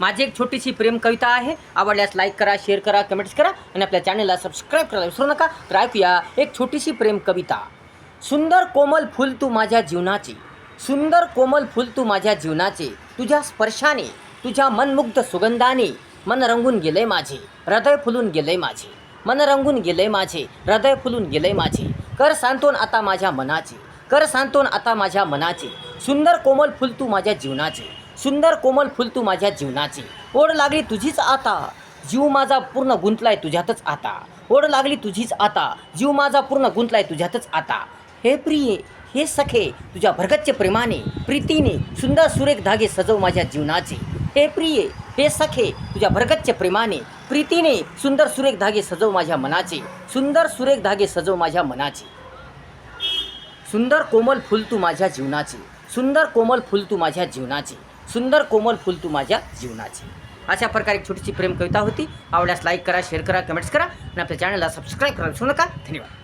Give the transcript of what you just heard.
माझी एक छोटीशी प्रेम कविता आहे. आवडल्यास लाईक करा शेअर करा कमेंट्स करा आणि आपल्या चॅनलला सबस्क्राईब करायला विसरू नका. तर ऐकूया एक छोटीशी प्रेम कविता. सुंदर कोमल फुल तू माझ्या जीवनाचे. सुंदर कोमल फुल तू माझ्या जीवनाचे. तुझ्या स्पर्शाने तुझ्या मनमुग्ध सुगंधाने मन रंगून गेलंय माझे. हृदय फुलून गेलंय माझे. मन रंगून गेलंय माझे. हृदय फुलून गेलंय माझे. कर सांतोन आता माझ्या मनाचे. कर सांतोन आता माझ्या मनाचे. सुंदर कोमल फुल तू माझ्या जीवनाचे. सुंदर कोमल फुल तू माझ्या जीवनाचे. ओढ लागली तुझीच आता. जीव माझा पूर्ण गुंतलाय तुझ्यातच आता. ओढ लागली तुझीच आता. जीव माझा पूर्ण गुंतलाय तुझ्यातच आता. हे प्रिये हे सखे तुझ्या भरगच्च प्रेमाने प्रीतीने सुंदर सुरेख धागे सजव माझ्या जीवनाचे. हे प्रिये हे सखे तुझ्या भरगच्च प्रेमाने प्रीतीने सुंदर सुरेख धागे सजव माझ्या मनाचे. सुंदर सुरेख धागे सजव माझ्या मनाचे. सुंदर कोमल फुल तू माझ्या जीवनाचे. सुंदर कोमल फुल तू माझ्या जीवनाचे. सुंदर कोमल फुल तू माझ्या जीवनाचे. अशा प्रकारे एक छोटीशी प्रेम कविता होती. आवडल्यास लाईक करा शेअर करा कमेंट्स करा. आणि आपल्या चॅनलला सबस्क्राईब करा विसरू नका. धन्यवाद.